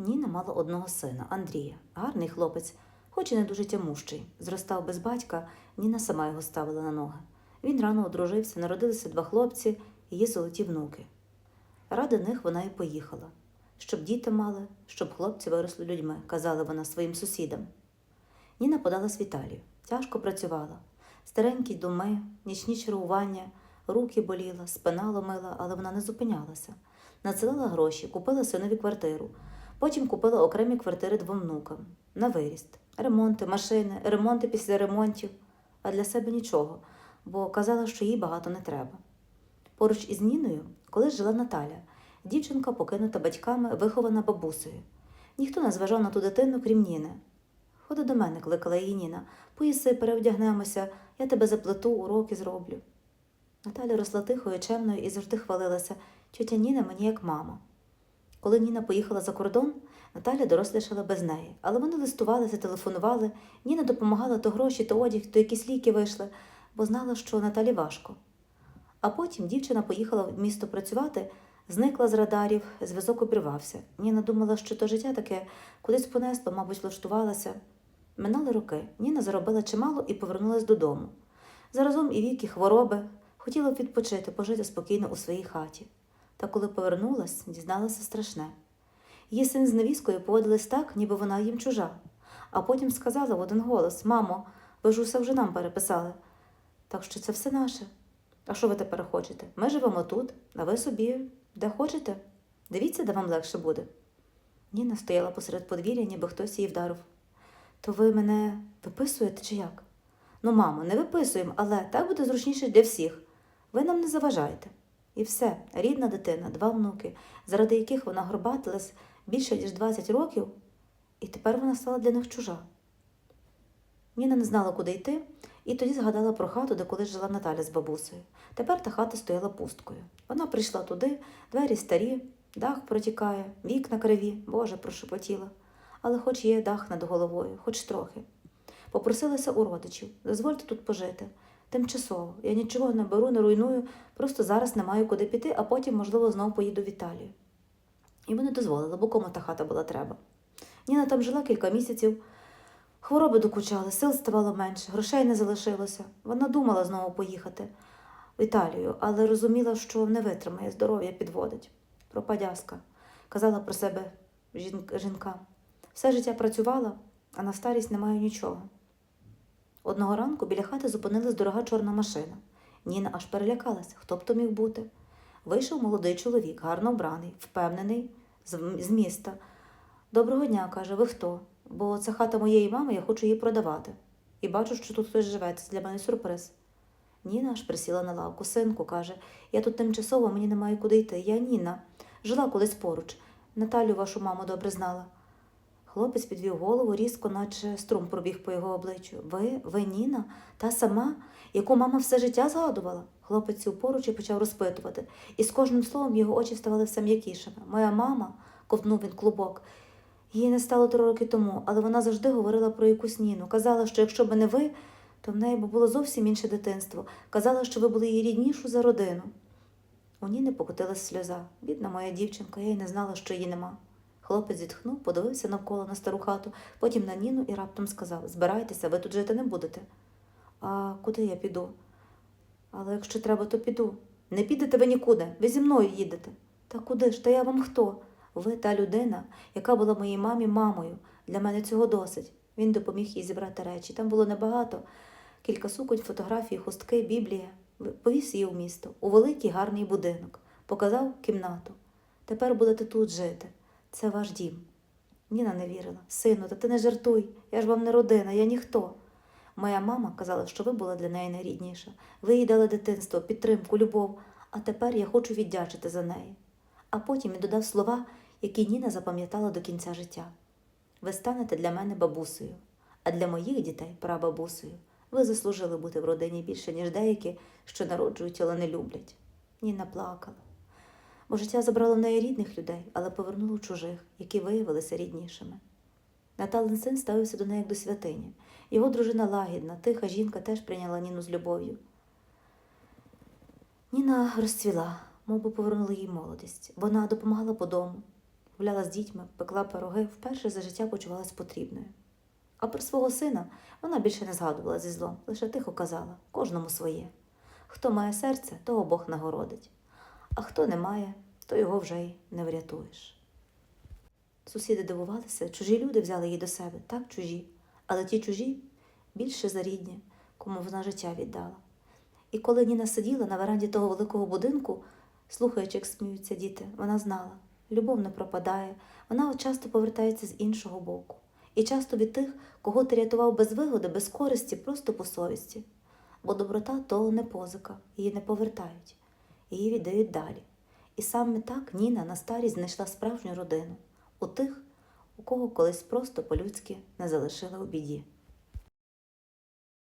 Ніна мала одного сина Андрія, гарний хлопець, хоч і не дуже тямущий. Зростав без батька, Ніна сама його ставила на ноги. Він рано одружився, народилися два хлопці, її золоті внуки. Ради них вона і поїхала. Щоб діти мали, щоб хлопці виросли людьми, казала вона своїм сусідам. Ніна подалась в Італію. Тяжко працювала. Старенькі думи, нічні чарування, руки боліла, спина ломила, але вона не зупинялася. Надсилала гроші, купила синові квартиру. Потім купила окремі квартири двом внукам на виріст, ремонти, машини, ремонти після ремонтів, а для себе нічого, бо казала, що їй багато не треба. Поруч із Ніною колись жила Наталя, дівчинка, покинута батьками, вихована бабусею. Ніхто не зважав на ту дитину, крім Ніни. Ходи до мене, кликала її Ніна. Поїси, переодягнемося, я тебе заплету, уроки зроблю. Наталя росла тихою, чемною і завжди хвалилася. Тьотя Ніна мені як мама. Коли Ніна поїхала за кордон, Наталя дорослішала без неї, але вони листувалися, телефонували. Ніна допомагала то гроші, то одяг, то якісь ліки вийшли, бо знала, що Наталі важко. А потім дівчина поїхала в місто працювати, зникла з радарів, зв'язок обірвався. Ніна думала, що то життя таке кудись понесло, мабуть, влаштувалася. Минали роки. Ніна заробила чимало і повернулась додому. Заразом і вік, і хвороби. Хотіла б відпочити, пожити спокійно у своїй хаті. Та коли повернулась, дізналася страшне. Її син з невісткою поводились так, ніби вона їм чужа. А потім сказала в один голос: Мамо, ви ж усе вже нам переписали. Так що це все наше. А що ви тепер хочете? Ми живемо тут, а ви собі де хочете. Дивіться, де вам легше буде. Ніна стояла посеред подвір'я, ніби хтось її вдарив. То ви мене виписуєте чи як? Ну, мамо, не виписуємо, але так буде зручніше для всіх. Ви нам не заважаєте. І все, рідна дитина, два внуки, заради яких вона горбатилась більше ніж 20 років, і тепер вона стала для них чужа. Ніна не знала, куди йти, і тоді згадала про хату, де колись жила Наталя з бабусею. Тепер та хата стояла пусткою. Вона прийшла туди, двері старі, дах протікає, вікна криві, Боже, прошепотіла. Але хоч є дах над головою, хоч трохи. Попросилася у родичів, дозвольте тут пожити. Тимчасово. Я нічого не беру, не руйную, просто зараз не маю куди піти, а потім, можливо, знову поїду в Італію. І вони дозволили, бо кому та хата була треба. Ніна там жила кілька місяців. Хвороби докучали, сил ставало менше, грошей не залишилося. Вона думала знову поїхати в Італію, але розуміла, що не витримає, здоров'я підводить. Пропадяска. Казала про себе жінка. Все життя працювала, а на старість не маю нічого. Одного ранку біля хати зупинилась дорога чорна машина. Ніна аж перелякалась, хто б то міг бути. Вийшов молодий чоловік, гарно вбраний, впевнений, з, міста. Доброго дня, каже, ви хто? Бо це хата моєї мами, я хочу її продавати. І бачу, що тут хтось живе, це для мене сюрприз. Ніна аж присіла на лавку. Синку, каже, я тут тимчасово, мені немає куди йти. Я Ніна. Жила колись поруч. Наталю вашу маму добре знала. Хлопець підвів голову різко, наче струм пробіг по його обличчю. Ви, ви Ніна, та сама, яку мама все життя згадувала. Хлопець сів поруч і почав розпитувати, і з кожним словом його очі ставали все м'якішими. Моя мама, ковтнув він клубок. Її не стало три роки тому, але вона завжди говорила про якусь Ніну. Казала, що якщо б не ви, то в неї б було зовсім інше дитинство. Казала, що ви були її ріднішу за родину. У Ніни покотилась сльоза. Бідна моя дівчинка, я й не знала, що її нема. Хлопець зітхнув, подивився навколо на стару хату, потім на Ніну і раптом сказав: Збирайтеся, ви тут жити не будете. А куди я піду? Але якщо треба, то піду. Не підете ви нікуди, ви зі мною їдете. Та куди ж? Та я вам хто? Ви та людина, яка була моїй мамі мамою. Для мене цього досить. Він допоміг їй зібрати речі. Там було небагато. Кілька суконь, фотографії, хустки, біблія. Повіз її у місто, у великий гарний будинок, показав кімнату. Тепер будете тут жити. Це ваш дім. Ніна не вірила. Сину, та ти не жартуй. Я ж вам не родина, я ніхто. Моя мама казала, що ви була для неї найрідніша. Ви їй дали дитинство, підтримку, любов, а тепер я хочу віддячити за неї. А потім він додав слова, які Ніна запам'ятала до кінця життя. Ви станете для мене бабусею, а для моїх дітей прабабусею. Ви заслужили бути в родині більше, ніж деякі, що народжують, але не люблять. Ніна плакала. Бо життя забрало в неї рідних людей, але повернуло чужих, які виявилися ріднішими. Наталин син ставився до неї як до святині. Його дружина лагідна, тиха жінка теж прийняла Ніну з любов'ю. Ніна розцвіла, мов би повернула їй молодість. Вона допомагала по дому, гуляла з дітьми, пекла пироги, вперше за життя почувалась потрібною. А про свого сина вона більше не згадувала зі злом, лише тихо казала кожному своє. Хто має серце, того Бог нагородить, а хто не має, то його вже й не врятуєш. Сусіди дивувалися, чужі люди взяли її до себе, так чужі, але ті чужі більше за рідні, кому вона життя віддала. І коли Ніна сиділа на веранді того великого будинку, слухаючи, як сміються діти, вона знала, любов не пропадає, вона часто повертається з іншого боку. І часто від тих, кого ти рятував без вигоди, без користі, просто по совісті. Бо доброта то не позика, її не повертають, її віддають далі. І саме так Ніна на старість знайшла справжню родину у тих, у кого колись просто по-людськи не залишили у біді.